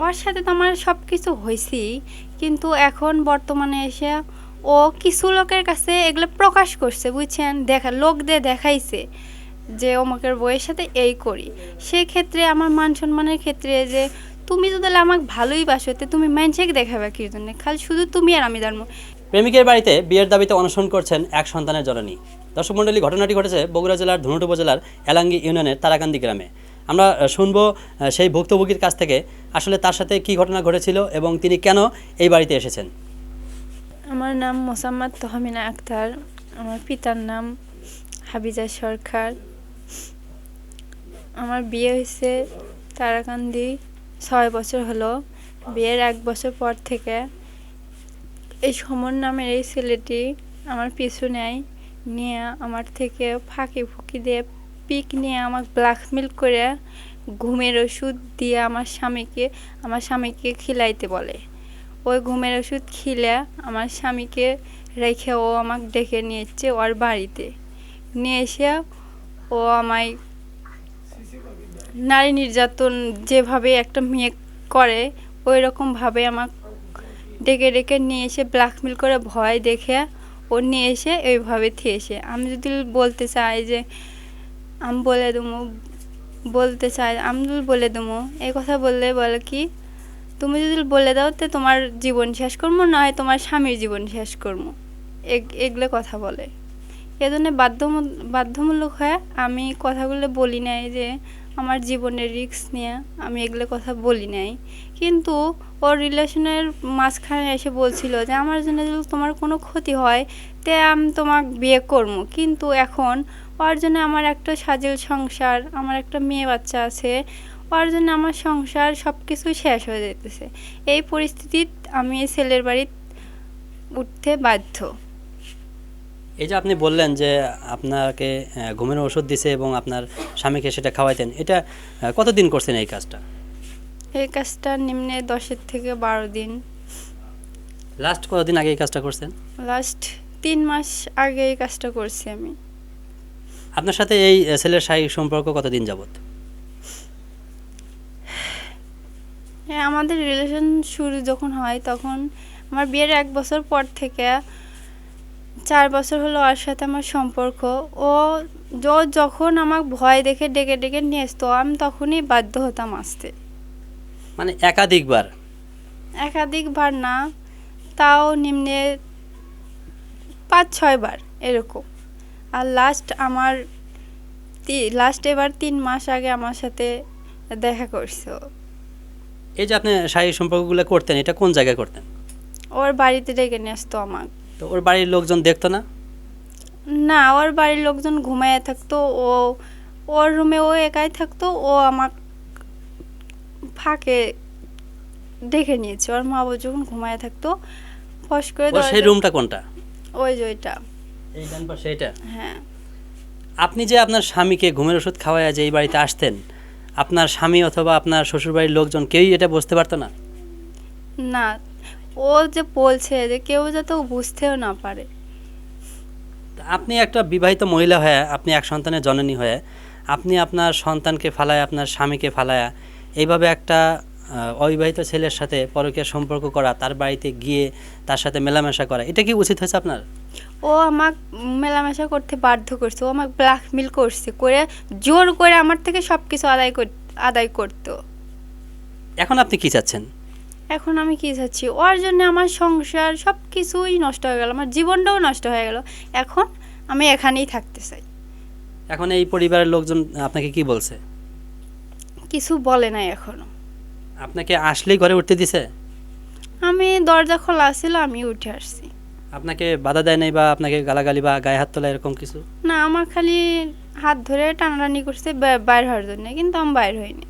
ওর সাথে তো আমার সব কিছু হয়েছি কিন্তু এখন বর্তমানে এসে ও কিছু লোকের কাছে এগুলো প্রকাশ করছে, বুঝছেন? দেখা, লোক দিয়ে দেখাইছে যে অমুকের বইয়ের সাথে এই করি। সেক্ষেত্রে আমার মান সম্মানের ক্ষেত্রে যে তুমি তাহলে আমাকে ভালোই বাসোতে তুমি মানুষকে দেখাবে কি জন্য? খালি শুধু তুমি আর আমি জানব প্রেমিকের বাড়িতে বিয়ের দাবিতে অনশন করছেন এক সন্তানের জননী। দর্শক মণ্ডলী, ঘটনাটি ঘটেছে বগুড়া জেলার ধুনুট উপজেলার এলাঙ্গি ইউনিয়নের তারাকান্দি গ্রামে। আমরা শুনব সেই ভুক্তভোগীর কাছ থেকে আসলে তার সাথে কি ঘটনা ঘটেছিল এবং তিনি কেন এই বাড়িতে এসেছেন। আমার নাম মোসাম্মদ তহমিনা আক্তার, আমার পিতার নাম হাবিজা সরকার। আমার বিয়ে হয়েছে তারাকান্দি ছয় বছর হলো। বিয়ের এক বছর পর থেকে এই সমর নামের এই ছেলেটি আমার পিছু নেয়, নিয়ে আমার থেকে ফাঁকি ফুকি দিয়ে পিক নিয়ে আমাকে ব্ল্যাকমেল করে ঘুমের ওষুধ দিয়ে আমার স্বামীকে আমার স্বামীকে খিলাইতে বলে। ওই ঘুমের ওষুধ খিলে আমার স্বামীকে রেখে ও আমাকে ডেকে নিয়েছে ওর বাড়িতে। নিয়ে এসে ও আমায় নারী নির্যাতন যেভাবে একটা মেয়ে করে ওই রকমভাবে আমাকে ডেকে ডেকে নিয়ে এসে ব্ল্যাকমেল করে ভয় দেখে ও নিয়ে এসে এইভাবে থিয়েছে। আমি যদি বলতে চাই যে আমি বলে দেবো, বলতে চাই আমি বলে দেবো। এই কথা বললে বলে কি, তুমি যদি বলে দাও তো তোমার জীবন শেষ করব, নয় তোমার স্বামীর জীবন শেষ করব। এগ- এগুলো কথা বলে। এজন্য বাধ্যমূল বাধ্যমূলক হয়ে আমি কথাগুলো বলি নাই যে, আমার জীবনের রিস্ক নিয়ে আমি এগুলো কথা বলি নাই। কিন্তু ওর রিলেশনের মাঝখানে এসে বলছিল যে, আমার জন্য যদি তোমার কোনো ক্ষতি হয়, তে আমি তোমাকে বিয়ে করব। কিন্তু এখন ওর জন্য আমার একটা সাজিল সংসার আমার একটা মেয়ে বাচ্চা আছে ওর জন্য আমার সংসার সব কিছুই শেষ হয়ে যেতেছে এই পরিস্থিতিত আমি এই ছেলের বাড়ি উঠতে বাধ্য। এই যে আপনি বললেন যে আপনাকে ঘুমের ওষুধ দিছে এবং আপনার স্বামীকে সেটা খাওয়াইতেন এটা কতদিন করছেন এই কাজটা? এই কাজটা নিম্নে দশের থেকে বারো দিন। লাস্ট কতদিন আগে এই কাজটা করছেন? লাস্ট তিন মাস আগে এই কাজটা করছি আমি। আপনার সাথে এই ছেলের শারীরিক সম্পর্ক কতদিন যাবত হ্যাঁ আমাদের রিলেশন শুরু যখন হয় তখন আমার বিয়ের এক বছর পর থেকে চার বছর হলো ওর সাথে আমার সম্পর্ক। ও যখন আমাকে ভয় দেখে ডেকে ডেকে নিয়ে আসতো আমি তখনই বাধ্য হতাম আসতে। মানে একাধিকবার? একাধিকবার না তাও নিম্নে পাঁচ ছয়বার এরকম। আর লাস্ট আমার লাস্ট এবার তিন মাস আগে আমার সাথে দেখা করছে। এই যে আপনি শারীরিক সম্পর্কগুলো করতেন এটা কোন জায়গায় করতেন? ওর বাড়িতে ডেকে নিয়ে আসতো আমাকে। তো ওর বাড়ির লোকজন দেখতো না? না ওর বাড়ির লোকজন ঘুমায় থাকতো ও ওর রুমে ও একাই থাকতো ও আমার ফাঁকে ডেকে নিয়েছে। ওর মা বাবা যখন ঘুমায় থাকতো ফস করে সেই রুমটা কোনটা? ওই যে ওইটা। এই ডান পাশে। এটা হ্যাঁ। আপনি যে আপনার স্বামীকে ঘুমের ওষুধ খাওয়াইয়া যে এই বাড়িতে আসতেন আপনার স্বামী অথবা আপনার শ্বশুরবাড়ির লোকজন কেউই এটা বুঝতে পারতো না? না ও যে বলছে যে কেউ যাতে বুঝতেও না পারে। আপনি একটা বিবাহিত মহিলা হয়ে আপনি এক সন্তানের জননী হয়ে আপনি আপনার সন্তানকে ফালায় আপনার স্বামীকে ফালায়া এইভাবে একটা অবিবাহিত ছেলের সাথে পরকীয় সম্পর্ক করা তার বাড়িতে গিয়ে তার সাথে মেলামেশা করা এটা কি উচিত হয়েছে আপনার? ও আমাকে মেলামেশা করতে বাধ্য করছে ও আমাকে ব্ল্যাকমেল করছে করে জোর করে আমার থেকে সব কিছু আদায় কর আদায় করতো। এখন আপনি কি চাচ্ছেন? এখন আমি কি চাচ্ছি? ওর জন্য আমার সংসার সব কিছুই নষ্ট হয়ে গেল আমার জীবনটাও নষ্ট হয়ে গেল। এখন আমি এখানেই থাকতে চাই। এখন এই পরিবারের লোকজন আপনাকে কি বলছে? কিছু বলে নাই এখনও। আপনাকে আসলেই ঘরে উঠতে দিছে? আমি দরজা খোলা ছিল আমি উঠে আসছি। আপনাকে বাধা দেয় নাই বা আপনাকে গালাগালি বা গায়ে হাত তোলা এরকম কিছু? না আমার খালি হাত ধরে টানাটানি করছে বা- বাইর হওয়ার জন্য কিন্তু আমি বাইর হইনি।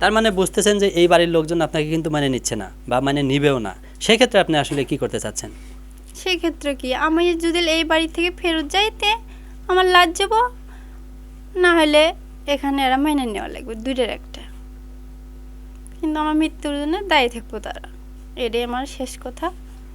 তার মানে বুঝতেছেন যে এই বাড়ির লোকজন আপনাকে কিন্তু মানে নিচ্ছে না বা মানে নিবেও না। সেক্ষেত্রে আপনি আসলে কি করতে চাচ্ছেন? সেই ক্ষেত্রে কি আমি যদি এই বাড়ি থেকে ফেরত যাইতে আমার লাজ যাব না হলে এখানে এরা মেনে নেওয়া লাগবে দুইটার একটা। কিন্তু আমার মৃত্যুর জন্য দায়ী থাকব তারা। এটাই আমার শেষ কথা।